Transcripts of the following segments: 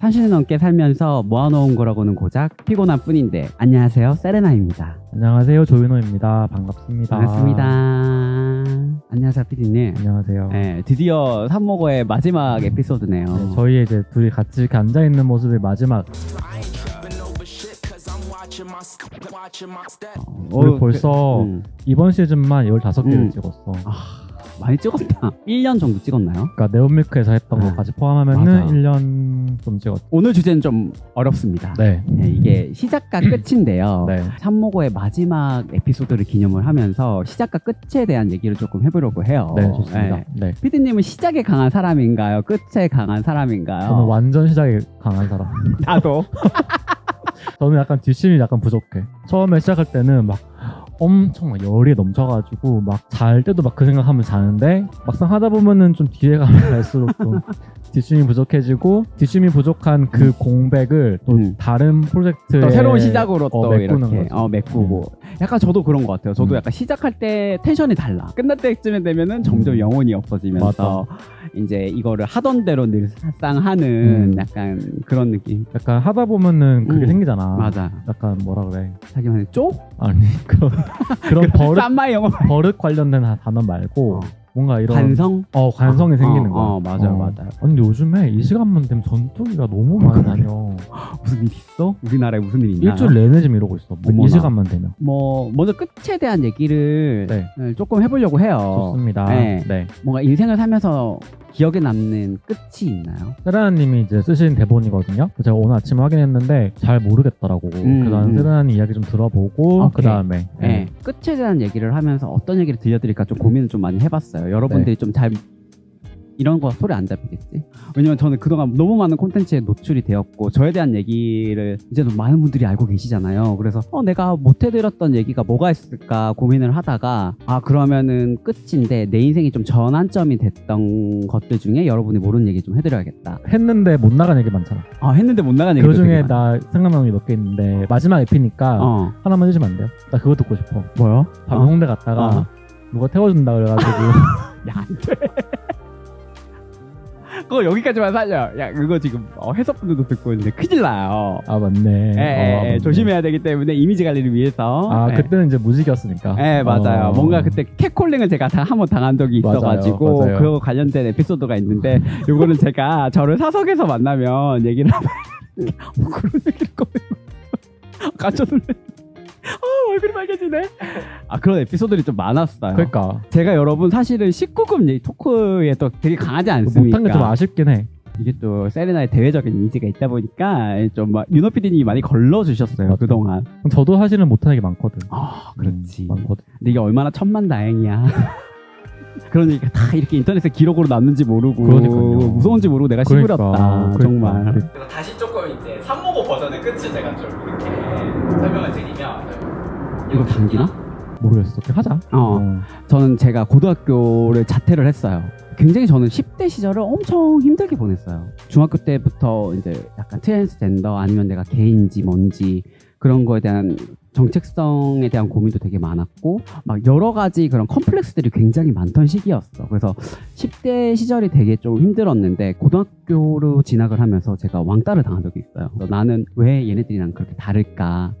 30년 넘게 살면서 모아놓은 거라고는 고작 피곤한 뿐인데 안녕하세요 세레나입니다 안녕하세요 조윤호입니다. 반갑습니다. 반갑습니다 안녕하세요 피디님 안녕하세요. 네, 드디어 삼모거의 마지막 에피소드네요 네, 저희 이제 둘이 같이 이렇게 앉아 있는 모습의 마지막 어, 우리 어, 벌써 음, 이번 시즌만 15개를 음. 찍었어. 많이 찍었다 1년 정도 찍었나요? 그러니까 네온밀크에서 했던 아, 거까지 포함하면은 맞아. 1년 좀 찍었어. 오늘 주제는 좀 어렵습니다 네. 네, 이게 시작과 끝인데요 네. 삼모거의 마지막 에피소드를 기념을 하면서 시작과 끝에 대한 얘기를 조금 해보려고 해요 네, 좋습니다. 네. 네. 피디님은 시작에 강한 사람인가요? 끝에 강한 사람인가요? 저는 완전 시작에 강한 사람. 나도. 저는 약간 뒷심이 약간 부족해. 처음에 시작할 때는 막 엄청 막 열이 넘쳐가지고 막 잘 때도 막 그 생각하면 자는데 막상 하다 보면은 좀 뒤에 가면 갈수록 좀 뒷심이 부족해지고 뒷심이 부족한 그 공백을 또 음. 다른 프로젝트에 또 새로운 시작으로 어, 또 메꾸는 이렇게. 어, 메꾸고 약간 저도 그런 것 같아요. 저도 음. 약간 시작할 때 텐션이 달라. 끝날 때쯤에 되면은 점점 음. 영혼이 없어지면서 이제 이거를 하던 대로 늘상 하는 음. 약간 그런 느낌. 약간 하다 보면은 그게 음. 생기잖아. 맞아. 약간 뭐라 그래? 자기만의 쪽? 아니 그런 그런 버릇 쌈마이 영어. 버릇 관련된 단어 말고 어. 뭔가 이런 관성? 어 관성이 생기는 어, 거야. 어, 맞아요, 맞아요. 근데 요즘에 이 시간만 되면 전투기가 너무 많이 다녀. 무슨 일 있어? 우리나라에 무슨 일 있나? 일주일 내내 지금 이러고 있어. 어머나. 이 시간만 되면. 뭐 먼저 끝에 대한 얘기를 네. 조금 해보려고 해요. 좋습니다. 네. 네. 뭔가 인생을 살면서 기억에 남는 끝이 있나요? 세라나님이 이제 쓰신 대본이거든요. 제가 오늘 아침에 확인했는데 잘 모르겠더라고. 음, 나는 음. 세라나님 이야기 좀 들어보고 오케이. 그 다음에 네. 끝에 대한 얘기를 하면서 어떤 얘기를 들려드릴까 좀 고민을 좀 많이 해봤어요. 여러분들이 네. 좀잘 이런 거 소리 안 잡히겠지? 왜냐면 저는 그동안 너무 많은 콘텐츠에 노출이 되었고 저에 대한 얘기를 이제는 많은 분들이 알고 계시잖아요. 그래서 어 내가 못 해드렸던 얘기가 뭐가 있을까 고민을 하다가 아 그러면은 끝인데 내 인생이 좀 전환점이 됐던 것들 중에 여러분이 모르는 얘기 좀 해드려야겠다. 했는데 못 나간 얘기 많잖아. 아 했는데 못 나간 얘기 그 중에 나 생각나는 게 몇 개 있는데 마지막 에피니까 어 하나만 해주면 안 돼요? 나 그거 듣고 싶어. 뭐요? 밤에 홍대 갔다가 어. 누가 태워준다 그래가지고 야, 안 돼. 그거 여기까지만 살려. 야, 그거 지금 어, 해석분들도 듣고 있는데 큰일 나요. 아 맞네. 예, 어, 예, 예, 맞네. 조심해야 되기 때문에 이미지 관리를 위해서. 아 예. 그때는 이제 무직이었으니까. 예, 맞아요. 어. 뭔가 그때 cat콜링을 제가 다 한 번 당한 적이 맞아요, 있어가지고 맞아요. 그거 관련된 에피소드가 있는데 요거는 제가 저를 사석에서 만나면 얘기를 하면 뭐 그런 얘기를 꺼내고 깜짝 놀랐 어, 얼굴이 빨개지네. 아, 그런 에피소드들이 좀 많았어요. 그러니까 제가 여러분 사실은 19금 이 토크에 또 되게 강하지 않습니까? 못한 게 좀 아쉽긴 해. 이게 또 세레나의 대외적인 이미지가 있다 보니까 좀 막 윤호 PD님이 많이 걸러주셨어요 맞아. 그동안. 저도 사실은 못하는 게 많거든. 아 그렇지. 음, 많거든. 근데 이게 얼마나 천만다행이야. 그러니까 다 이렇게 인터넷에 기록으로 남는지 모르고 그러니까요. 무서운지 모르고 내가 그러니까, 씹으렸다 그러니까. 정말. 그래서 다시 조금 이제 삼모고 버전의 끝을 제가 좀 이렇게 설명을 드리면 이거 당기나? 모르겠어. 그냥 하자. 어. 저는 제가 고등학교를 자퇴를 했어요. 굉장히 저는 10대 시절을 엄청 힘들게 보냈어요. 중학교 때부터 이제 약간 트랜스젠더 아니면 내가 게인지 뭔지 그런 거에 대한 정체성에 대한 고민도 되게 많았고 막 여러 가지 그런 컴플렉스들이 굉장히 많던 시기였어. 그래서 10대 시절이 되게 좀 힘들었는데 고등학교로 진학을 하면서 제가 왕따를 당한 적이 있어요. 나는 왜 얘네들이랑 그렇게 다를까?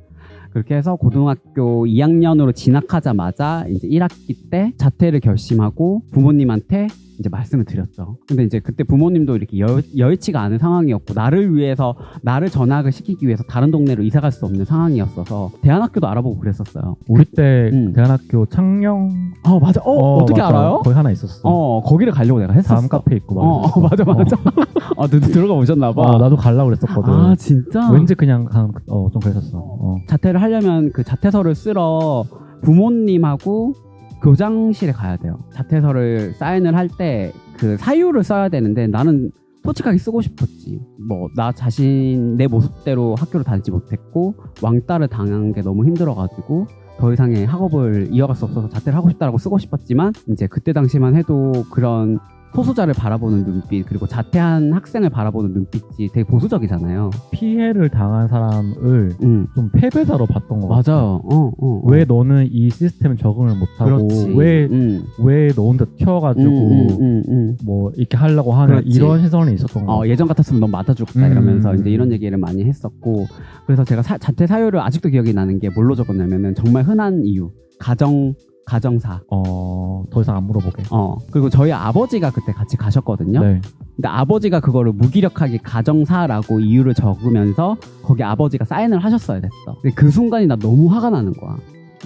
그렇게 해서 고등학교 2학년으로 진학하자마자 이제 1학기 때 자퇴를 결심하고 부모님한테 이제 말씀을 드렸죠. 근데 이제 그때 부모님도 이렇게 여, 여의치가 않은 상황이었고 나를 위해서 나를 전학을 시키기 위해서 다른 동네로 이사 갈 수 없는 상황이었어서 대안학교도 알아보고 그랬었어요. 우리 때 음. 대한학교 창녕 어 맞아. 어, 어 떻게 맞아. 알아요? 거기 하나 있었어. 어 거기를 가려고 내가 했었어. 다음 카페 있고 막. 어, 어 맞아 맞아. 아 들- 들어가 보셨나 봐. 어, 나도 가려고 그랬었거든. 아 진짜. 왠지 그냥 가- 어, 좀 그랬었어. 어. 자퇴를 하려면 그 자퇴서를 쓰러 부모님하고 교장실에 가야 돼요. 자퇴서를 사인을 할 때 그 사유를 써야 되는데 나는 솔직하게 쓰고 싶었지. 뭐 나 자신 내 모습대로 학교를 다니지 못했고 왕따를 당한 게 너무 힘들어가지고 더 이상의 학업을 이어갈 수 없어서 자퇴를 하고 싶다라고 쓰고 싶었지만 이제 그때 당시만 해도 그런 소수자를 바라보는 눈빛 그리고 자퇴한 학생을 바라보는 눈빛이 되게 보수적이잖아요. 피해를 당한 사람을 음. 좀 패배자로 봤던 것 같아. 맞아요. 어, 어. 왜 너는 이 시스템에 적응을 못하고 그렇지. 왜 음. 왜너 혼자 튀어가지고 음, 음, 음, 음. 뭐 이렇게 하려고 하는 그렇지. 이런 시선이 있었던 거 어, 같아. 예전 같았으면 넌 맞아주겠다 음. 이러면서 이제 이런 얘기를 많이 했었고 그래서 제가 사- 자퇴 사유를 아직도 기억이 나는 게 뭘로 적었냐면은 정말 흔한 이유 가정 가정사 어, 더 이상 안 물어보게. 어 그리고 저희 아버지가 그때 같이 가셨거든요 네. 근데 아버지가 그거를 무기력하게 가정사라고 이유를 적으면서 거기 아버지가 사인을 하셨어야 됐어 근데 그 순간이 나 너무 화가 나는 거야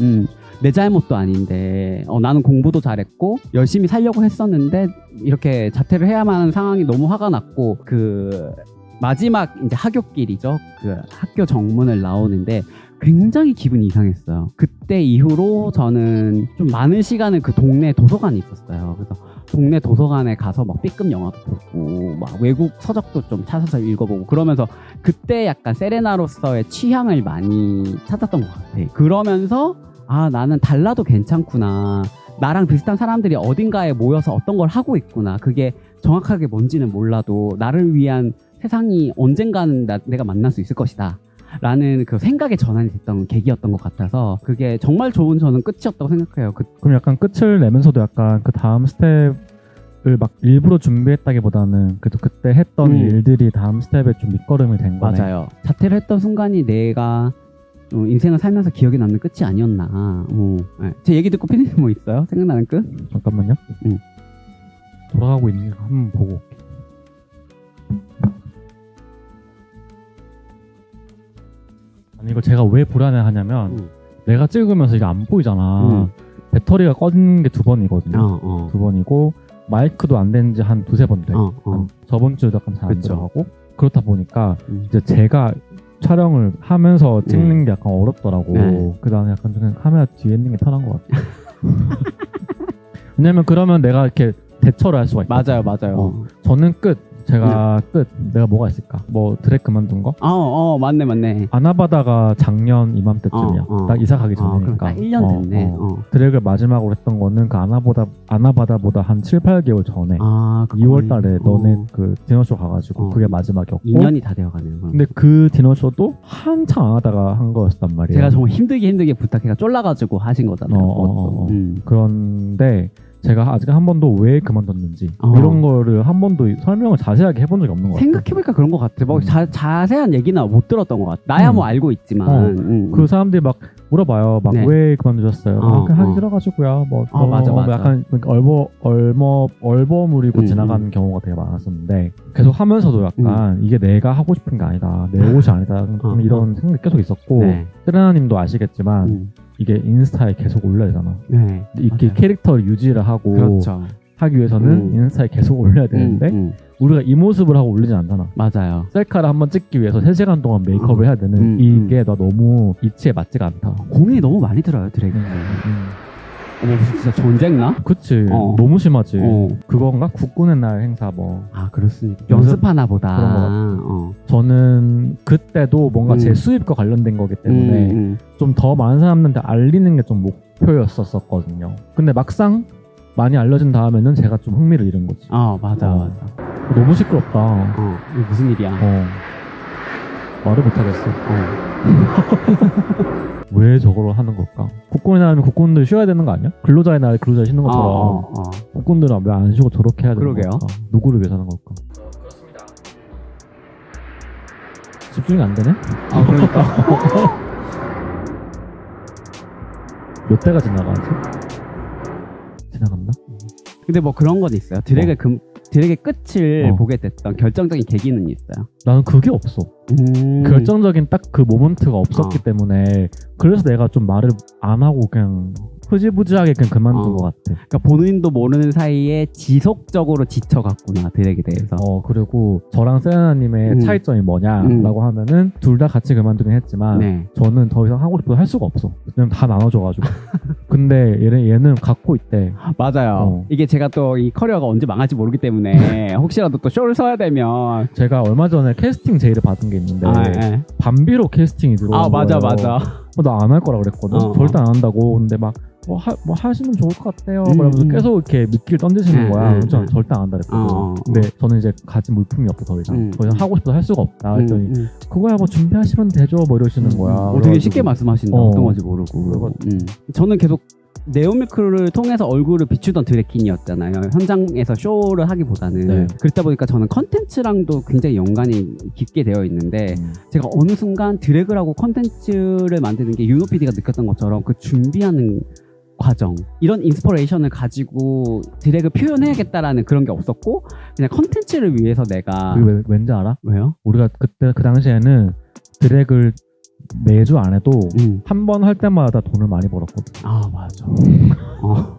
음. 내 잘못도 아닌데 어, 나는 공부도 잘했고 열심히 살려고 했었는데 이렇게 자퇴를 해야만 하는 상황이 너무 화가 났고 그 마지막 이제 하굣길이죠 그 학교 정문을 나오는데 굉장히 기분이 이상했어요 그때 이후로 저는 좀 많은 시간을 그 동네 도서관에 있었어요 그래서 동네 도서관에 가서 막 B급 영화도 보고 막 외국 서적도 좀 찾아서 읽어보고 그러면서 그때 약간 세레나로서의 취향을 많이 찾았던 것 같아. 그러면서 아 나는 달라도 괜찮구나. 나랑 비슷한 사람들이 어딘가에 모여서 어떤 걸 하고 있구나. 그게 정확하게 뭔지는 몰라도 나를 위한 세상이 언젠가는 나- 내가 만날 수 있을 것이다. 라는 그 생각의 전환이 됐던 계기였던 것 같아서 그게 정말 좋은 저는 끝이었다고 생각해요. 그, 그럼 약간 끝을 내면서도 약간 그 다음 스텝을 막 일부러 준비했다기보다는 그래도 그때 했던 음. 일들이 다음 스텝에 좀 밑거름이 된 거네. 맞아요. 자퇴를 했던 순간이 내가 어, 인생을 살면서 기억에 남는 끝이 아니었나. 어, 네. 제 얘기 듣고 피디님 뭐 있어요? 생각나는 끝? 잠깐만요. 음. 돌아가고 있는 거 한번 보고 아니 이거 제가 왜 불안해하냐면 음. 내가 찍으면서 이게 안 보이잖아. 음. 배터리가 꺼진 게두 번이거든요. 어, 어. 두 번이고 마이크도 안된지한 두세 번 돼. 어, 어. 한 저번 주도 약간 잘 안 그쵸. 들어가고 그렇다 보니까 음. 이제 제가 촬영을 하면서 찍는 게 약간 어렵더라고. 네. 그 다음에 약간 좀 카메라 뒤에 있는 게 편한 것 같아. 왜냐면 그러면 내가 이렇게 대처를 할 수가 있다. 맞아요, 맞아요. 어. 저는 끝. 제가 끝. 내가 뭐가 있을까? 뭐 드랙 그만둔 거? 어, 어, 맞네, 맞네. 아나바다가 작년 이맘때쯤이야. 어, 어. 딱 이사 가기 어, 그럼 전이니까. 딱 1년 됐네. 어, 어. 어. 드랙을 마지막으로 했던 거는 그 아나보다 아나바다보다 한 7, 8개월 전에 아, 그 2월 달에 너네 어. 그 디너쇼 가가지고 어. 그게 마지막이었고 2년이 다 되어가네요. 그럼. 근데 그 디너쇼도 한창 안 하다가 한 거였단 말이에요. 제가 정말 힘들게 힘들게 부탁해가 쫄라가지고 하신 거잖아요. 어, 어, 그것도. 어, 어. 음. 그런데 제가 아직 한 번도 왜 그만뒀는지 어. 이런 거를 한 번도 설명을 자세하게 해본 적이 없는 것 같아요. 생각해보니까 그런 것 같아. 뭐 음. 자, 자세한 얘기는 못 들었던 것 같아. 나야 음. 뭐 알고 있지만. 어. 음, 그 사람들이 막 물어봐요. 막 네. 왜 그만두셨어요? 어, 아, 그냥 하기 어. 싫어가지고요. 뭐, 어, 맞아, 뭐 맞아. 약간 그러니까 얼버 얼머 얼버무리고 음, 지나가는 경우가 되게 많았었는데 계속 하면서도 약간 이게 내가 하고 싶은 게 아니다, 내 옷이 아니다, 좀 어, 이런 생각이 계속 있었고 네. 세레나님도 아시겠지만 음. 이게 인스타에 계속 올려야 되잖아. 네. 이렇게 맞아요. 캐릭터를 유지를 하고 그렇죠. 하기 위해서는 음. 인스타에 계속 올려야 되는데 음, 음. 우리가 이 모습을 하고 올리진 않잖아. 맞아요. 셀카를 한번 찍기 위해서 3시간 동안 메이크업을 해야 되는 음, 이게 나 너무 이치에 맞지가 않다. 공이 너무 많이 들어요 드래그. 음. 어 머 무슨 진짜 전쟁나? 그치. 어. 너무 심하지. 어. 그건가? 국군의 날 행사 뭐. 아 그렇습니까? 연습- 연습하나 보다. 그런 것 같아. 어. 저는 그때도 뭔가 음. 제 수입과 관련된 거기 때문에 음, 음. 좀더 많은 사람들한테 알리는 게 좀 목표였었거든요. 근데 막상 많이 알려진 다음에는 제가 좀 흥미를 잃은 거지. 어 맞아 어. 맞아. 너무 시끄럽다. 어 이게 무슨 일이야? 어. 말을 못하겠어. 어. 왜 저거를 하는 걸까? 국군의 날이면 국군들 쉬어야 되는 거 아니야? 근로자의 날 근로자 쉬는 것처럼 어, 어, 어. 국군들은 왜 안 쉬고 저렇게 해야 되는 그러게요. 걸까? 누구를 위해서 하는 걸까? 그렇습니다. 집중이 안 되네? 아 그러니까. 몇 대가 지나가지? 지나갔나? 근데 뭐 그런 건 있어요. 드랙의 금 드랙의 끝을 어. 보게 됐던 결정적인 계기는 있어요. 나는 그게 없어. 음. 결정적인 딱 그 모먼트가 없었기 어. 때문에 그래서 내가 좀 말을 안 하고 그냥 흐지부지하게 그냥 그만둔 어. 것 같아. 그러니까 본인도 모르는 사이에 지속적으로 지쳐갔구나 드랙에 대해서. 어 그리고 저랑 세레나님의 음. 차이점이 뭐냐라고 하면은 둘 다 같이 그만두긴 했지만 네. 저는 더 이상 하고 싶어도 할 수가 없어. 그냥 다 나눠줘가지고. 근데 얘는 얘는 갖고 있대. 맞아요. 어. 이게 제가 또 이 커리어가 언제 망할지 모르기 때문에 혹시라도 또 쇼를 서야 되면 제가 얼마 전에 캐스팅 제의를 받은 게 있는데 아, 예. 밤비로 캐스팅이 들어온 아 맞아 거예요. 맞아. 나 안 할 거라 그랬거든. 어, 절대 안 한다고. 근데 막 뭐, 하, 뭐 하시면 좋을 것 같아요. 음, 그러면서 음. 계속 이렇게 미끼를 던지시는 음, 거야. 음, 저는 음. 절대 안 한다 그랬거든요. 어, 어. 근데 저는 이제 가진 물품이 없어 더 이상. 음, 더 이상 음. 하고 싶어서 할 수가 없다. 그랬더니. 그거야 뭐 준비하시면 되죠. 뭐 이러시는 거야. 어, 되게 쉽게 말씀하신다. 어. 어. 떤 건지 모르고. 음. 저는 계속 네오밀크를 통해서 얼굴을 비추던 드래킨이었잖아요. 현장에서 쇼를 하기보다는. 네. 그렇다 보니까 저는 컨텐츠랑도 굉장히 연관이 깊게 되어 있는데 음. 제가 어느 순간 드래그라고 컨텐츠를 만드는 게 유노 PD가 느꼈던 것처럼 그 준비하는 과정 이런 인스퍼레이션을 가지고 드래그 표현해야겠다라는 그런 게 없었고 그냥 컨텐츠를 위해서 내가 그게 왜, 왠지 알아? 왜요? 우리가 그때 그 당시에는 드랙을 매주 안 해도 음. 한 번 할 때마다 돈을 많이 벌었거든. 아 맞아. 어,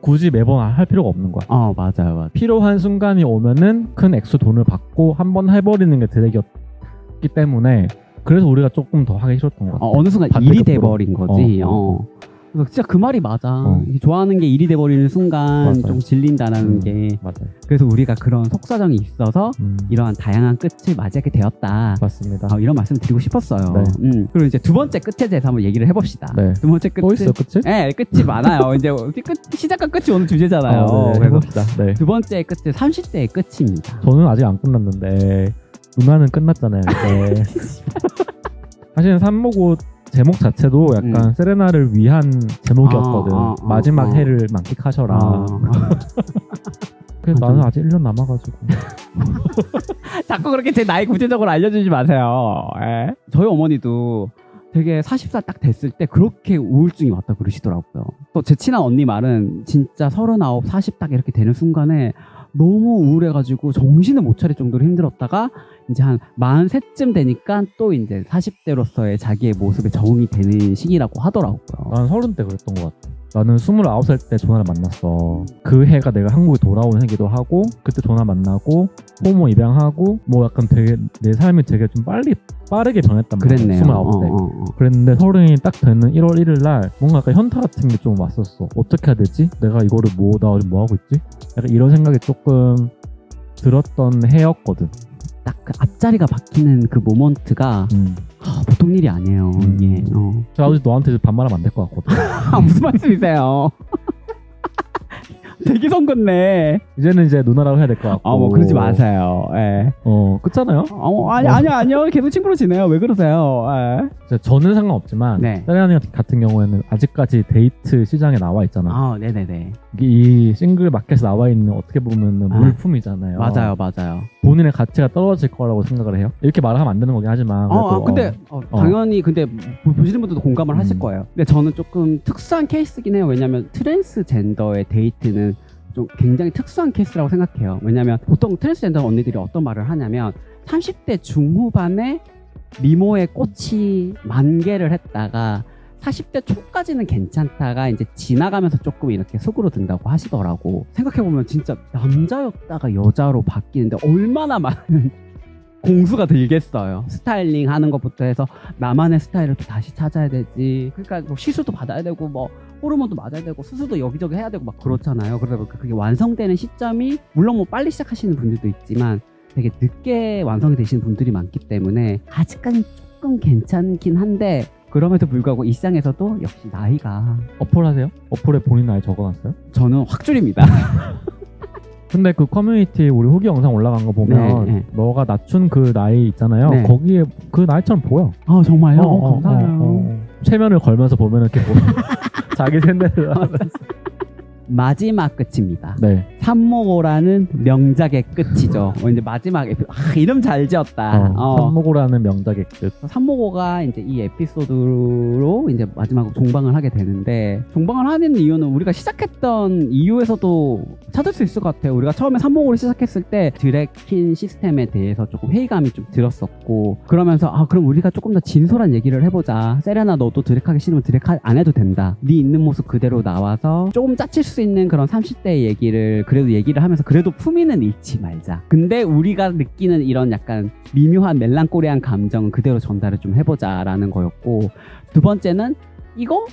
굳이 매번 할 필요가 없는 거야. 어 맞아요, 맞아요. 필요한 순간이 오면은 큰 액수 돈을 받고 한 번 해버리는 게 드랙이었기 때문에 그래서 우리가 조금 더 하기 싫었던 것 같아. 어, 어느 순간. 일이 돼버린 거지. 어, 어, 어. 그래서 진짜 그 말이 맞아. 어. 이게 좋아하는 게 일이 돼버리는 순간 맞아요. 좀 질린다라는 음, 게 맞아요. 그래서 우리가 그런 속사정이 있어서 음, 이러한 다양한 끝을 맞이하게 되었다. 맞습니다. 어, 이런 말씀 드리고 싶었어요. 네. 음, 그리고 이제 두 번째 끝에 대해서 한번 얘기를 해봅시다. 네. 두 번째 끝. 또 있어요, 끝이? 네, 끝이 많아요. 이제 끝, 시작과 끝이 오늘 주제잖아요. 어, 네, 그래서 해봅시다. 네. 두 번째 끝은 30대의 끝입니다. 저는 아직 안 끝났는데 누나는 끝났잖아요. 이제. 사실은 삼모고 제목 자체도 약간 음. 세레나를 위한 제목이었거든. 아, 아, 아, 마지막 아. 해를 만끽하셔라. 어, 그래서 아, 나는 좀- 아직 1년 남아가지고. 자꾸 그렇게 제 나이 구체적으로 알려주지 마세요. 예. 저희 어머니도 되게 40살 딱 됐을 때 그렇게 우울증이 왔다 그러시더라고요. 또 제 친한 언니 말은 진짜 39, 40 딱 이렇게 되는 순간에 너무 우울해가지고 정신을 못 차릴 정도로 힘들었다가 이제 한 43쯤 되니까 또 이제 40대로서의 자기의 모습에 적응이 되는 시기라고 하더라고요. 난 서른 때 그랬던 것 같아. 나는 29살 때 조나를 만났어. 그 해가 내가 한국에 돌아온 해기도 하고, 그때 조나 만나고, 호모 입양하고, 뭐 약간 되게, 내 삶이 되게 좀 빨리, 빠르게 변했단 말이야. 그랬네요. 29때. 어, 어, 어. 그랬는데 서른이 딱 되는 1월 1일 날 뭔가 약간 현타 같은 게 좀 왔었어. 어떻게 해야 되지? 내가 이거를 뭐, 나 뭐 하고 있지? 약간 이런 생각이 조금 들었던 해였거든. 딱 그 앞자리가 바뀌는 그 모먼트가 음. 아, 보통 일이 아니에요. 음. 예. 어. 저 아버지 너한테 반말하면 안 될 것 같거든. 아, 무슨 말씀이세요? 되게 성근네. 이제는 이제 누나라고 해야 될 것 같고. 아, 뭐 그러지 마세요. 예. 어, 그렇잖아요. 어, 아니, 아니요, 아니요. 계속 친구로 지내요. 왜 그러세요? 예. 저는 상관없지만 네. 세레나니 같은 경우에는 아직까지 데이트 시장에 나와 있잖아. 아, 네네네. 이 싱글 마켓에 나와 있는 어떻게 보면 아. 물품이잖아요. 맞아요, 맞아요. 본인의 가치가 떨어질 거라고 생각을 해요. 이렇게 말하면 안 되는 거긴 하지만. 어, 아, 그래도, 근데 어, 당연히 근데 보- 보시는 분들도 공감을 하실 음. 거예요. 근데 저는 조금 특수한 케이스긴 해요. 왜냐하면 트랜스젠더의 데이트는 좀 굉장히 특수한 케이스라고 생각해요. 왜냐하면 보통 트랜스젠더 언니들이 어떤 말을 하냐면 30대 중후반에 미모의 꽃이 만개를 했다가 40대 초까지는 괜찮다가 이제 지나가면서 조금 이렇게 속으로 든다고 하시더라고. 생각해보면 진짜 남자였다가 여자로 바뀌는데 얼마나 많은 공수가 들겠어요. 스타일링 하는 것부터 해서 나만의 스타일을 또 다시 찾아야 되지. 그러니까 뭐 시술도 받아야 되고 뭐 호르몬도 맞아야 되고 수술도 여기저기 해야 되고 막 그렇잖아요. 그러다 보니까 그게 완성되는 시점이 물론 뭐 빨리 시작하시는 분들도 있지만 되게 늦게 완성이 되시는 분들이 많기 때문에 아직까지 조금 괜찮긴 한데 그럼에도 불구하고 일상에서도 역시 나이가 어플 하세요? 어플에 본인 나이 적어놨어요? 저는 확 줄입니다. 근데 그 커뮤니티 우리 후기 영상 올라간 거 보면 네, 네. 너가 낮춘 그 나이 있잖아요. 네. 거기에 그 나이처럼 보여. 아 정말요? 어, 어, 감사해요. 어, 어. 체면을 걸면서 보면 이렇게 보여. 자기 생대를 하면서. 마지막 끝입니다. 네. 삼모고라는 명작의 끝이죠. 어, 이제 마지막 에피... 아, 이름 잘 지었다. 어, 어. 삼모고라는 명작의 끝. 삼모고가 이제 이 에피소드로 이제 마지막으로 종방을 하게 되는데 종방을 하는 이유는 우리가 시작했던 이유에서도 찾을 수 있을 것 같아요. 우리가 처음에 삼모고를 시작했을 때 드래킨 시스템에 대해서 조금 회의감이 좀 들었었고 그러면서 아 그럼 우리가 조금 더 진솔한 얘기를 해보자. 세레나 너도 드랙하기 싫으면 드랙 안 해도 된다. 네 있는 모습 그대로 나와서 조금 짜칠 수 있는 그런 30대의 얘기를 그래도 얘기를 하면서 그래도 품위는 잃지 말자. 근데 우리가 느끼는 이런 약간 미묘한 멜랑꼬리한 감정은 그대로 전달을 좀 해보자라는 거였고 두 번째는 이거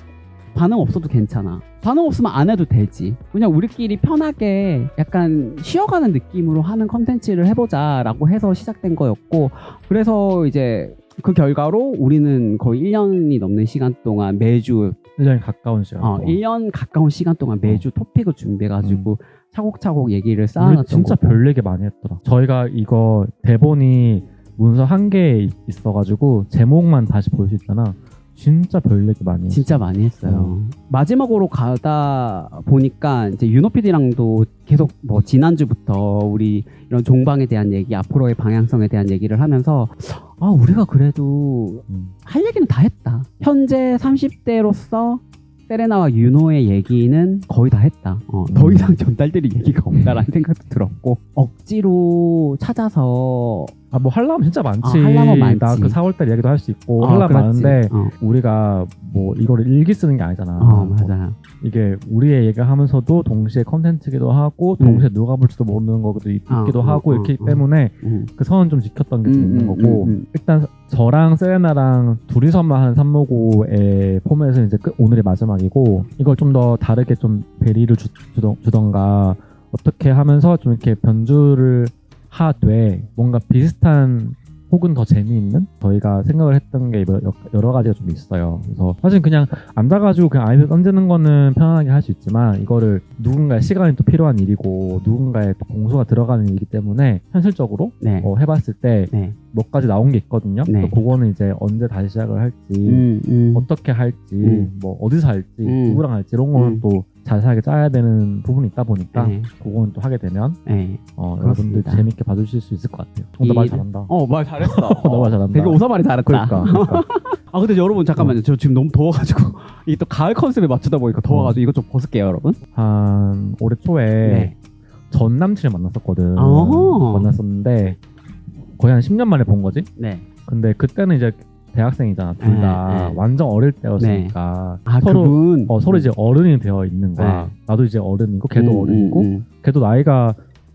반응 없어도 괜찮아. 반응 없으면 안 해도 되지. 그냥 우리끼리 편하게 약간 쉬어가는 느낌으로 하는 컨텐츠를 해보자라고 해서 시작된 거였고 그래서 이제 그 결과로 우리는 거의 1년이 넘는 시간 동안 매주 1년이 가까운 시간. 어, 1년 가까운 시간 동안 매주 토픽을 준비해가지고 차곡차곡 얘기를 우리 쌓아놨던 진짜 거고. 별 얘기 많이 했더라. 저희가 이거 대본이 문서 한개 있어가지고 제목만 다시 볼 수 있잖아. 진짜 별 얘기 많이. 했어. 진짜 많이 했어요. 마지막으로 가다 보니까 이제 윤호 PD랑도 계속 뭐 지난주부터 우리 이런 종방에 대한 얘기, 앞으로의 방향성에 대한 얘기를 하면서 아, 우리가 그래도 음. 할 얘기는 다 했다. 현재 30대로서 세레나와 윤호의 얘기는 거의 다 했다. 어, 더 음. 이상 전달드릴 얘기가 없다라는 생각도 들었고 억지로 찾아서 아 뭐 할라면 진짜 많지. 아, 할라면 많지. 나그 4월달 얘기도 할 수 있고 어, 할라 그렇지. 많은데 어, 우리가 뭐 이거를 일기 쓰는 게 아니잖아. 어, 맞아요. 이게 우리의 얘기하면서도 동시에 컨텐츠기도 하고 음. 동시에 누가 볼지도 모르는 거기도 있기도 어, 하고 어, 이렇기 어, 어. 때문에 음. 그 선은 좀 지켰던 게좀 음, 있는 음, 거고 음, 음. 일단 저랑 세레나랑 둘이서만 하는 삼모고의 포맷은 이제 끝, 오늘이 마지막이고 이걸 좀 더 다르게 좀 베리를 주, 주던, 주던가 어떻게 하면서 좀 이렇게 변주를 하되 뭔가 비슷한 혹은 더 재미있는 저희가 생각을 했던 게 여러, 가지가 좀 있어요. 그래서 사실 그냥 앉아가지고 그냥 아이디어 던지는 거는 편안하게 할 수 있지만 이거를 누군가의 시간이 또 필요한 일이고 누군가의 또 공수가 들어가는 일이기 때문에 현실적으로 네. 어, 해봤을 때 네. 몇 가지 나온 게 있거든요. 네. 또 그거는 이제 언제 다시 시작을 할지, 음, 음. 어떻게 할지, 음. 뭐 어디서 할지, 음. 누구랑 할지 이런 거는 음. 또 자세하게 짜야 되는 부분이 있다 보니까 네. 그거는 또 하게 되면 네. 어, 여러분들 그렇습니다. 재밌게 봐주실 수 있을 것 같아요. 어, 너말 이- 잘한다. 어, 말 잘했어. 너말 잘한다. 되게 오사말이 잘했다. 그러니까, 그러니까. 아, 근데 여러분 잠깐만요. 저 지금 너무 더워가지고 이게 또 가을 컨셉에 맞추다 보니까 더워가지고 이거 좀 벗을게요, 여러분. 한 올해 초에 네. 전 남친을 만났었거든. 만났었는데 거의 한 10년 만에 본 거지. 네. 근데 그때는 이제 대학생이잖아. 둘 다 네, 네. 완전 어릴 때였으니까 아, 서로 그분. 어, 서로 이제 어른이 되어 있는 거야. 네. 나도 이제 어른이고 걔도 음, 어른이고 음, 음. 걔도 나이가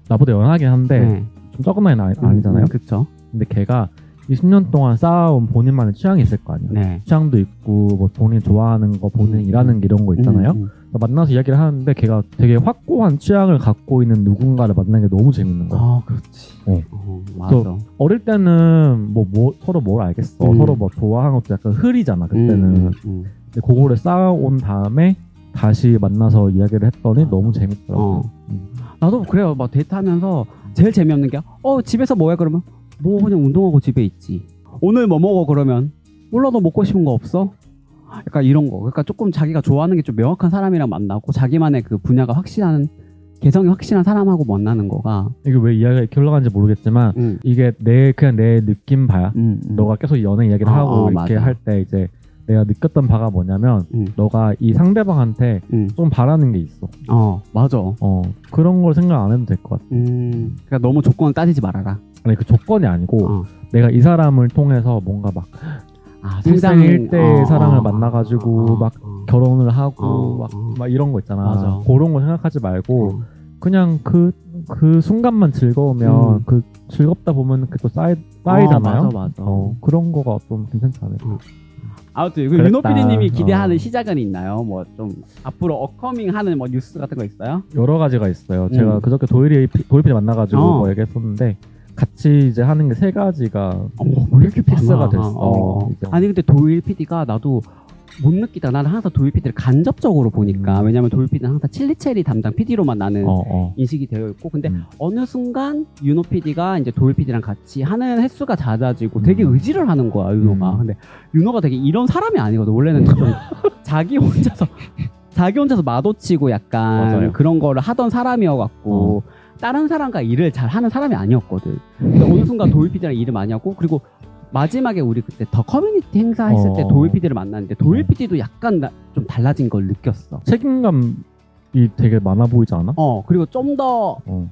나보다 연하긴 한데 네. 좀 적은 나이는 아니, 아니잖아요. 음, 그쵸. 근데 걔가 20년 동안 쌓아온 본인만의 취향이 있을 거 아니야. 네. 취향도 있고 뭐 본인 좋아하는 거, 본인 음. 일하는 게 이런 거 있잖아요. 음, 음. 만나서 이야기를 하는데 걔가 되게 확고한 취향을 갖고 있는 누군가를 만나는 게 너무 재밌는 거야. 아, 그렇지. 어. 어, 맞아. 어릴 때는 뭐, 뭐 서로 뭘 알겠어. 음. 서로 뭐 좋아하는 것도 약간 흐리잖아. 그때는. 음, 음, 근데 그거를 쌓아온 다음에 다시 만나서 이야기를 했더니 너무 재밌더라고. 어. 요 음. 나도 그래요. 막 데이트하면서 제일 재미없는 게, 어, 집에서 뭐해? 그러면, 뭐 그냥 운동하고 집에 있지. 오늘 뭐 먹어? 그러면, 몰라, 너 먹고 싶은 거 없어? 약간 이런 거. 그러니까 조금 자기가 좋아하는 게 좀 명확한 사람이랑 만나고, 자기만의 그 분야가 확실한, 개성이 확실한 사람하고 만나는 거가, 이게 왜 이야기가 이렇게 흘러가는지 모르겠지만 음, 이게 내 그냥 내 느낌 바야. 음, 음. 너가 계속 연애 이야기를 어, 하고 어, 이렇게 맞아. 할 때 이제 내가 느꼈던 바가 뭐냐면 음, 너가 이 상대방한테 음. 좀 바라는 게 있어. 어, 맞아. 어 그런 걸 생각 안 해도 될 것 같아. 음, 그러니까 너무 조건을 따지지 말아라. 아니 그 조건이 아니고 어. 내가 이 사람을 통해서 뭔가 막 아, 일생 일대의 어, 사랑을 어, 만나가지고 어, 막 어, 결혼을 하고 어, 막, 어. 막 이런 거 있잖아. 맞아. 그런 거 생각하지 말고 어. 그냥 그, 그 순간만 즐거우면 음. 그 즐겁다 보면 그게 또 쌓이, 쌓이잖아요. 어, 맞아, 맞아. 어, 그런 거가 좀 괜찮지 않을까. 아무튼 그. 윤호 PD님이 기대하는 어. 시작은 있나요? 뭐 좀 앞으로 어커밍 하는 뭐 뉴스 같은 거 있어요? 여러 가지가 있어요. 음. 제가 그저께 도일이 도일PD 만나가지고 어. 뭐 얘기했었는데 같이 이제 하는 게 세 가지가 어, 왜 이렇게 픽스가 많아? 됐어. 어. 이제. 아니 근데 도일 PD가 나도 못 느끼다. 나는 항상 도일 PD를 간접적으로 보니까 음. 왜냐면 도일 PD는 항상 칠리체리 담당 PD로만 나는 어, 어. 인식이 되어 있고 근데 음. 어느 순간 윤호 PD가 이제 도일 PD랑 같이 하는 횟수가 잦아지고 되게 음. 의지를 하는 거야 윤호가. 음. 근데 윤호가 되게 이런 사람이 아니거든. 원래는 좀 자기 혼자서 자기 혼자서 마도치고 약간 맞아요. 그런 거를 하던 사람이어갖고 다른 사람과 일을 잘 하는 사람이 아니었거든. 근데 어느 순간 도일 PD랑 일을 많이 하고 그리고 마지막에 우리 그때 더 커뮤니티 행사 했을 때 어. 도일 PD를 만났는데 도일 어. PD도 약간 나- 좀 달라진 걸 느꼈어. 책임감이 되게 많아 보이지 않아? 어 그리고 좀더 어,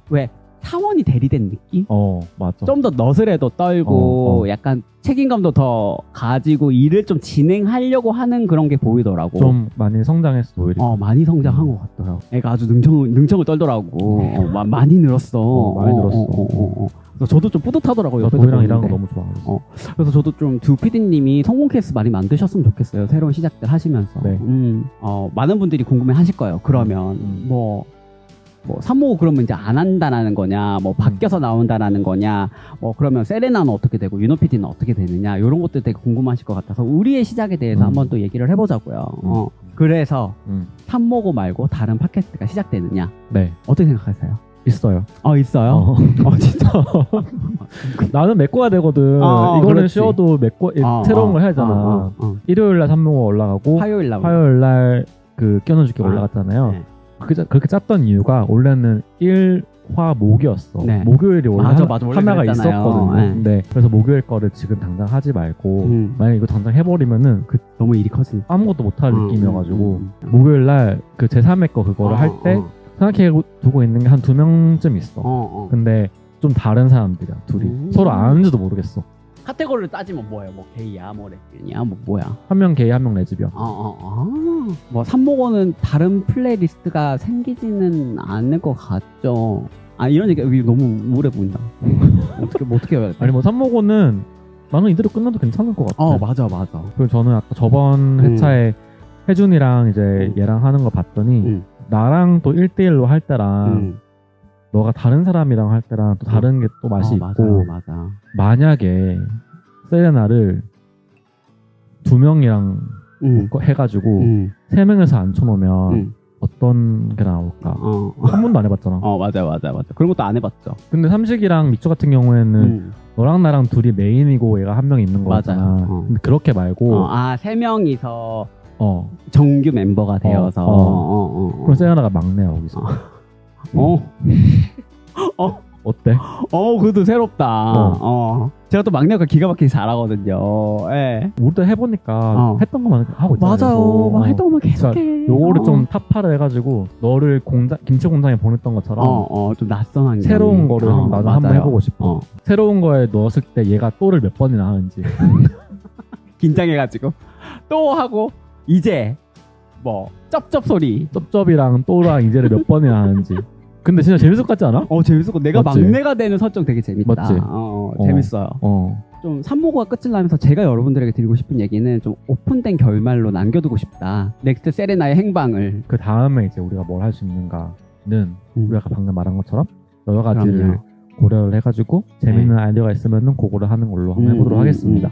사원이 대리된 느낌? 어 맞아. 좀 더 너스레도 떨고 어, 어. 약간 책임감도 더 가지고 일을 좀 진행하려고 하는 그런 게 보이더라고. 좀 많이 성장했어 도일이. 어 많이 성장한 것 같더라고. 애가 아주 능청 능청을 떨더라고. 어, 마- 많이 늘었어. 어, 많이 늘었어. 어, 어, 어, 어. 그래서 저도 좀 뿌듯하더라고요. 옆에서 도일이랑 일하는 거 보는데. 너무 좋아. 어. 그래서 저도 좀 두 PD님이 성공 케이스 많이 만드셨으면 좋겠어요. 새로운 시작들 하시면서. 네. 음, 어, 많은 분들이 궁금해 하실 거예요. 그러면 음. 뭐 뭐 삼모고 그러면 이제 안 한다라는 거냐, 뭐 바뀌어서 나온다라는 거냐, 뭐 그러면 세레나는 어떻게 되고 유노피디는 어떻게 되느냐 이런 것들 되게 궁금하실 것 같아서 우리의 시작에 대해서 음. 한번 또 얘기를 해보자고요. 어. 그래서 음. 삼모고 말고 다른 팟캐스트가 시작되느냐 네 어떻게 생각하세요? 있어요. 어 있어요? 어. 어, 진짜? 나는 메꿔야 되거든. 어, 이거는 그렇지. 쉬어도 메꿔 어, 새로운 어, 걸 해야 되잖아. 어, 어, 어. 일요일 날 3모가 올라가고 화요일 날 화요일 날그 껴넣어줄게 아, 올라갔잖아요. 네. 그렇게, 짜- 그렇게 짰던 이유가 원래는 1화 목이었어. 네. 목요일이 원래 맞아, 하나, 맞아. 원래 하나 가 그랬잖아요. 있었거든요. 네. 근데 그래서 목요일 거를 지금 당장 하지 말고 음. 만약 이거 당장 해버리면은 그 너무 일이 커지니까. 아무것도 못할 음, 느낌이어가지고 음, 음. 목요일 날 그 제3회 거 그거를 어, 할때 어, 생각해 두고 있는 게 한 두 명쯤 있어. 어, 어. 근데 좀 다른 사람들이야 둘이 음. 서로 아는지도 모르겠어. 카테고리를 따지면 뭐예요? 뭐 게이야, 뭐 레즈비언이야, 뭐 뭐야? 한 명 게이 한 명 레즈비언. 어, 어, 어. 뭐 삼모고는 다른 플레이리스트가 생기지는 않을 것 같죠. 아 이런 얘기 너무 우울해 보인다. 어떻게 뭐 어떻게 해야 돼? 아니 뭐 삼모고는 나는 이대로 끝나도 괜찮을 것 같아. 어 맞아 맞아. 그리고 저는 아까 저번 음. 회차에 혜준이랑 이제 음. 얘랑 하는 거 봤더니 음. 나랑 또 1대1로 할 때랑 음. 너가 다른 사람이랑 할 때랑 또 다른 게 또 맛이 어, 있고 맞아 맞아. 만약에 세레나를 두 명이랑 음. 거- 해가지고 음. 세 명에서 앉혀놓으면 음. 어떤 게 나올까? 어. 한 번도 안 해봤잖아. 어 맞아 맞아 맞아. 그런 것도 안 해봤죠. 근데 삼식이랑 미초 같은 경우에는 음. 너랑 나랑 둘이 메인이고 얘가 한 명 있는 거잖아. 맞아요. 어. 근데 그렇게 말고 어, 아세 명이서 어. 정규 멤버가 되어서. 어. 어, 어, 어. 그럼 세레나가 막내야 거기서. 어. 어때? 어, 그것도 새롭다. 어. 어. 제가 또 막내 역할 기가 막히게 잘하거든요. 예. 우리도 해보니까 어. 했던 것만 하고 있잖아. 맞아요. 막 했던 거만 계속해. 요거를 어. 좀 타파를 해가지고 너를 공장 김치 공장에 보냈던 것처럼 어, 어, 좀 낯선 환경. 새로운 거를 한- 나도 한번 해보고 싶어. 어. 새로운 거에 넣었을 때 얘가 또를 몇 번이나 하는지. 긴장해가지고 또 하고 이제 뭐 쩝쩝 소리. 쩝쩝이랑 또랑 이제를 몇 번이나 하는지. 근데 진짜 재밌을 것 같지 않아? 어 재밌었고 내가 맞지? 막내가 되는 설정 되게 재밌다. 맞지? 어, 어. 재밌어요. 어. 좀 삼모가 끝을 나면서 제가 여러분들에게 드리고 싶은 얘기는 좀 오픈된 결말로 남겨두고 싶다. 넥스트 세레나의 행방을. 그 다음에 이제 우리가 뭘 할 수 있는가는 음. 우리가 방금 말한 것처럼 여러 가지를 그럼요. 네. 고려를 해가지고 재밌는 아이디어가 있으면은 그거를 하는 걸로 한번 음, 해보도록 음, 하겠습니다.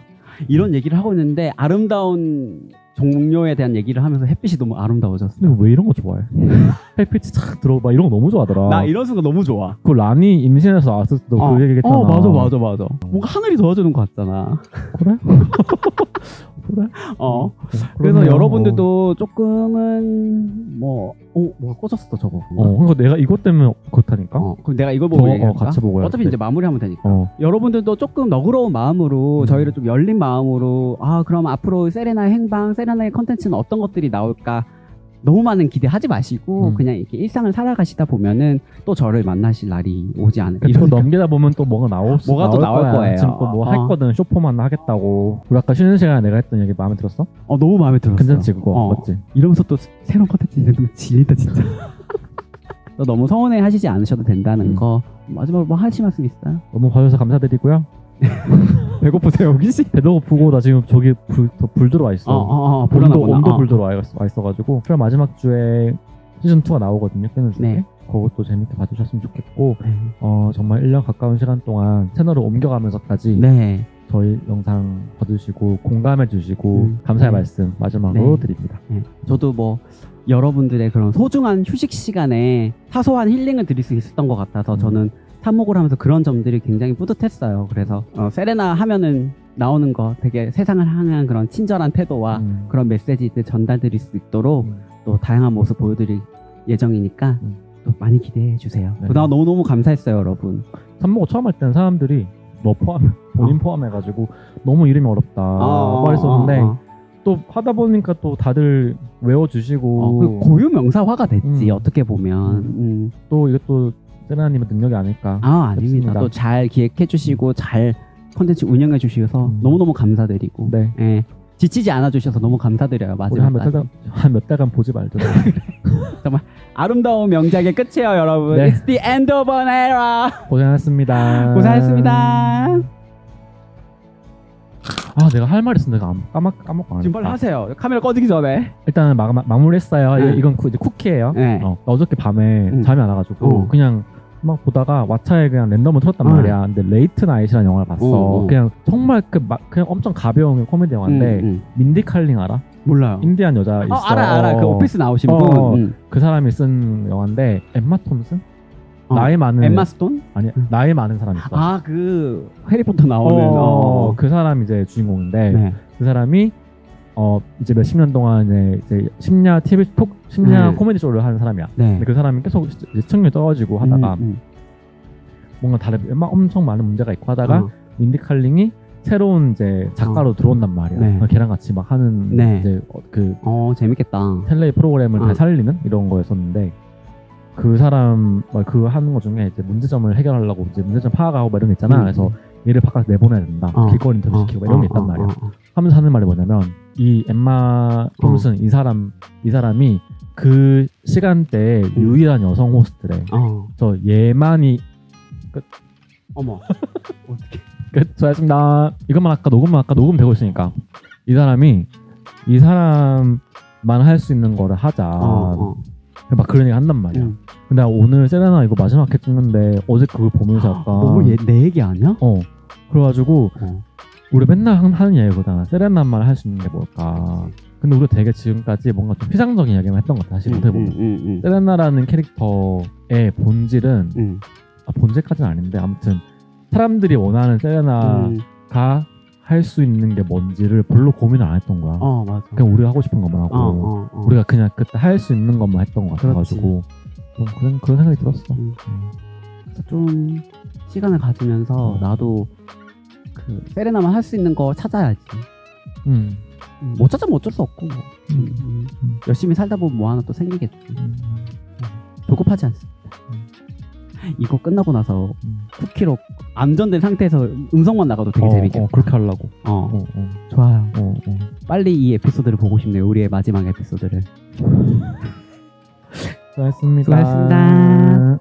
이런 얘기를 하고 있는데 아름다운 종료에 대한 얘기를 하면서 햇빛이 너무 아름다워졌어. 근데 왜 이런 거 좋아해? 햇빛이 착 들어오고 막 이런 거 너무 좋아하더라. 나 이런 순간 너무 좋아. 그 라니 임신해서 나왔을 때도 어. 그 얘기 했잖아. 어 맞아 맞아 맞아. 뭔가 하늘이 도와주는 것 같잖아. 그래? 그래? 어. 그래서 그러면, 여러분들도 조금은 뭐, 어, 뭐가 꽂혔어 저거. 어, 어, 그러니까 내가 이것 때문에 그렇다니까. 어, 그럼 내가 이걸 보고 저, 어, 얘기할까? 같이 보고 어차피 해야지. 이제 마무리하면 되니까. 어. 여러분들도 조금 너그러운 마음으로 음. 저희를 좀 열린 마음으로 아 그럼 앞으로 세레나의 행방, 세레나의 컨텐츠는 어떤 것들이 나올까 너무 많은 기대하지 마시고 음. 그냥 이렇게 일상을 살아가시다 보면은 또 저를 만나실 날이 오지 않을까. 이거 넘기다 보면 또 뭐가 나올 수 뭐가 또 나올 거야. 거예요. 지금 또 뭐 어. 했거든 쇼포만 하겠다고. 우리 아까 쉬는 시간에 내가 했던 얘기 마음에 들었어? 어 너무 마음에 들었어. 괜찮지 그거 어. 맞지? 이러면서 또 새로운 컨텐츠 내면 질린다 진짜. 또 너무 서운해 하시지 않으셔도 된다는 음. 거. 마지막으로 뭐 하실 말씀 있어요? 너무 봐주셔서 감사드리고요. 배고프세요 여기 씨? 배도 고프고 나 지금 저기 불, 더 불 들어와 있어. 어, 어, 어, 온도, 불안하구나. 온도 어. 불 들어와 있- 와 있어가지고 그럼 마지막 주에 시즌 2가 나오거든요. 깨는 중에 네. 그것도 재밌게 봐주셨으면 좋겠고 네. 어, 정말 1년 가까운 시간 동안 채널을 옮겨가면서까지 네. 저희 영상 봐주시고 공감해 주시고 음. 감사의 네. 말씀 마지막으로 네. 드립니다. 네. 저도 뭐 여러분들의 그런 소중한 휴식 시간에 사소한 힐링을 드릴 수 있었던 것 같아서 음. 저는 탐목을 하면서 그런 점들이 굉장히 뿌듯했어요. 그래서 어, 세레나 하면은 나오는 거 되게 세상을 향한 그런 친절한 태도와 음. 그런 메시지들 전달드릴 수 있도록 음. 또 다양한 모습 보여드릴 예정이니까 음. 또 많이 기대해 주세요. 네. 그동안 너무너무 감사했어요, 여러분. 삼모고 처음 할 때는 사람들이 너 포함 본인 포함해가지고 너무 이름이 어렵다 어, 말했었는데 어, 어. 또 하다 보니까 또 다들 외워주시고 어, 그 고유 명사화가 됐지 음. 어떻게 보면. 음. 또 이것도 세나님의 능력이 아닐까. 아 아닙니다. 또 잘 기획해 주시고 잘 컨텐츠 운영해 주셔서 음. 너무너무 감사드리고 네. 예. 지치지 않아 주셔서 너무 감사드려요. 우리. 달간 한몇 달간 보지 말자. 아름다운 명작의 끝이에요, 여러분. 네. It's the end of an era. 고생하셨습니다. 고생하셨습니다. 아 내가 할 말이 있었는데 내가 까먹 까먹고 안 지금 빨리 했다. 하세요. 카메라 꺼지기 전에. 일단은 마, 마, 마무리했어요. 네. 이- 이건 쿠, 이제 쿠키예요. 네. 어, 어저께 밤에 음. 잠이 안 와가지고 어. 그냥 막 보다가 왓챠에 그냥 랜덤을 틀었단 어. 말이야. 근데 레이트 나잇이라는 영화를 봤어. 어, 어. 그냥 정말 그 마, 그냥 엄청 가벼운 코미디 영화인데 음, 음. 민디 칼링 알아? 몰라요. 인디안 여자 있어. 어, 알아 알아. 그 어. 오피스 나오신 어, 분. 어. 음. 그 사람이 쓴 영화인데 엠마 톰슨? 어. 나이 많은 엠마 스톤? 아니 나이 많은 사람 있어. 아그 해리포터 나오는. 어, 어. 그 사람 이제 주인공인데 네. 그 사람이 어 이제 몇 십 년 동안 이제, 이제 심야 TV 톡 심야 네. 코미디 쇼를 하는 사람이야. 네. 근데 그 사람이 계속 시- 시청률 떨어지고 하다가 음, 음. 뭔가 다른 막 엄청 많은 문제가 있고 하다가 어. 민디 칼링이 새로운 이제 작가로 들어온단 말이야. 네. 어, 걔랑 같이 막 하는 네. 이제 어, 그어 재밌겠다. 텔레 프로그램을 어. 다 살리는 이런 거였었는데 그 사람 뭐그 하는 거 중에 이제 문제점을 해결하려고 이제 문제점 파악하고 막 이런 게 있잖아. 음. 그래서 얘를 바깥 내보내야 된다. 어. 길거리 인터뷰 시키고 막 이런 게 있단 말이야. 어, 어, 어. 하면서 하는 말이 뭐냐면 이 엠마 톰슨 이 사람 이 사람이 그 시간대에 음. 유일한 여성 호스트래. 어. 그래서 얘만이 어머. 어떻게? 끝 수고하셨습니다. 이것만 아까 녹음만 아까 녹음되고 있으니까 이 사람이 이 사람만 할 수 있는 거를 하자. 어, 어. 막 그런 얘기 한단 말이야. 음. 근데 나 오늘 세레나 이거 마지막 회 찍는데 어제 그걸 보면서 약간 너무 얘, 내 얘기 아니야? 어 그래가지고 어. 우리 맨날 하- 하는 얘기거든. 세레나만 할수 있는 게 뭘까. 근데 우리가 되게 지금까지 뭔가 좀 피상적인 이야기만 했던 것 같아. 사실 어떻게 보면. 음, 음, 세레나라는 캐릭터의 본질은 음, 아, 본질까지는 아닌데 아무튼 사람들이 원하는 세레나가 음. 할 수 있는 게 뭔지를 별로 고민을 안 했던 거야. 어 맞아. 그냥 우리가 하고 싶은 것만 하고 어, 어, 어. 우리가 그냥 그때 할 수 있는 것만 했던 것 같아가지고 좀 그런 그런 생각이 들었어. 음. 음. 그래서 좀 시간을 가지면서 음. 나도 그 세레나만 할 수 있는 거 찾아야지. 음. 음, 못 찾으면 어쩔 수 없고 뭐. 음. 음, 음. 열심히 살다 보면 뭐 하나 또 생기겠지. 음. 조급하지 않습니다. 이거 끝나고 나서 음. 쿠키로 안전된 상태에서 음성만 나가도 되게 어, 재밌겠다. 어, 그렇게 하려고. 어, 어, 어, 좋아요. 어, 어. 빨리 이 에피소드를 보고 싶네요. 우리의 마지막 에피소드를. 수고하셨습니다. 수고하셨습니다.